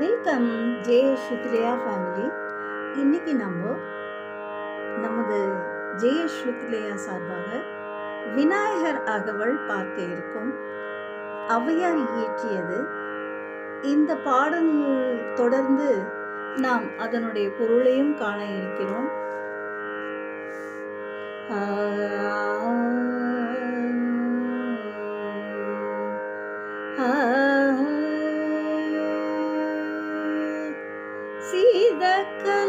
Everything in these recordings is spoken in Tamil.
வெல்கம் ஜே ஸ்ருத்லியா ஃபேமிலி இன்னைக்கு நம்ம நமது ஜெய ஸ்ருத்லியா சார்பாக விநாயகர் அகவல் பார்க்க இருக்கும். அவையார் இயற்றியது. இந்த பாடல் தொடர்ந்து நாம் அதனுடைய பொருளையும் காண இருக்கிறோம்.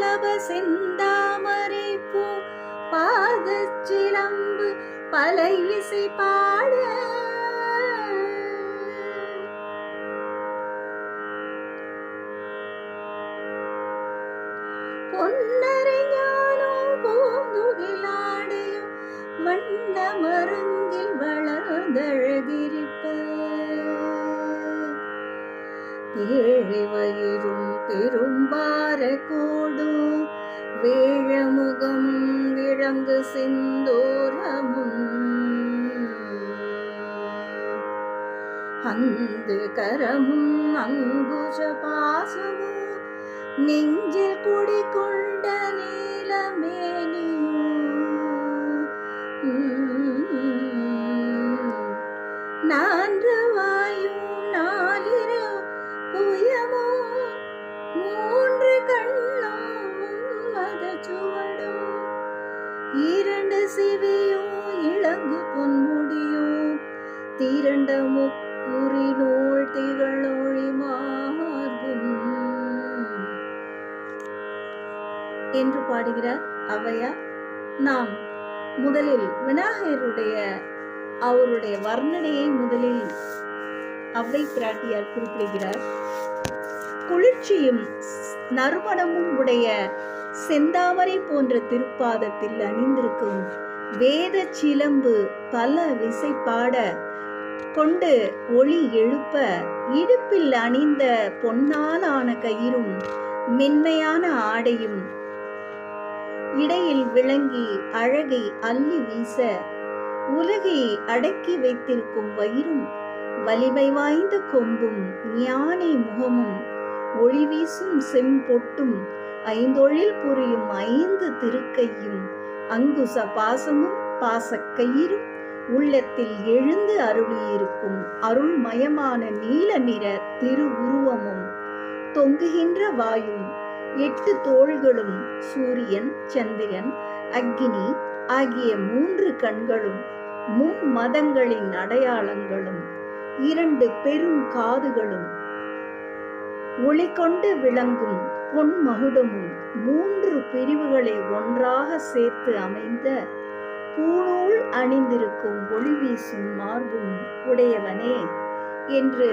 கலப செந்தாமரை பூ பாதச்சிலம்பு பல இசை பாட. பொன்னரை ஞானம் பூந்துகிலாடையும் வண்ண மருங்கில் வளர்ந்தழகிருப்ப. ஏழை வயிறும் பெரும் கோடும். வேழமுகம் விளங்கு சிந்தூரமும். அந்து கரமும் அங்குஜ பாசமும். நெஞ்சில் குடிக்கொண்ட நீலமேனியும் நான்றவாயும் நாலிர புயமும். மூ கண்ணும் மத சுவடும். இரண்டு சிவியும் இளங்கு பொன்முடியும். திரண்ட முக்குறி நூல் திகழொழி மார்பும். என்று பாடுகிறார் ஔவையார். நாம் முதலில் விநாயகருடைய அவருடைய வர்ணனையை முதலில் அவ்வை பிராட்டியார் குறிப்பிடுகிறார். குளிர்ச்சியும் நறுமணமும் உடைய செந்தாமரை போன்ற திருப்பாதத்தில் அணிந்திருக்கும் வேத சிலம்பு பல விசை பாட கொண்டு ஒளி எழுப்ப இடுப்பில் அணிந்த பொன்னாலான கயிறும் மென்மையான ஆடையும் இடையில் விளங்கி அழகை அள்ளி வீச உலகை அடக்கி வைத்திருக்கும் வயிறும் வலிமை வாய்ந்த கொம்பும் ஞானை முகமும் ஒளி வீசும் செம்பொட்டும் ஐந்தொழில் புரியும் ஐந்து திருக்கையும் அங்குச பாசமும் பாசக்கயிறும் உள்ளத்தில் எழுந்து அருளியிருக்கும் அருள்மயமான நீல நிற திருவுருவமும் தொங்குகின்ற வாயும் எட்டு தோள்களும் சூரியன் சந்திரன் அக்னி ஆகிய மூன்று கண்களும் மும்மதங்களின் அடையாளங்களும் இரண்டு பெரும் காதுகளும் ஒளி கொண்டு விளங்கும் பொன் மகுடமும் மூன்று பிரிவுகளை ஒன்றாக சேர்த்து அமைந்த பூணூல் அணிந்திருக்கும் ஒளி வீசும் மார்பும் உடையவனே என்று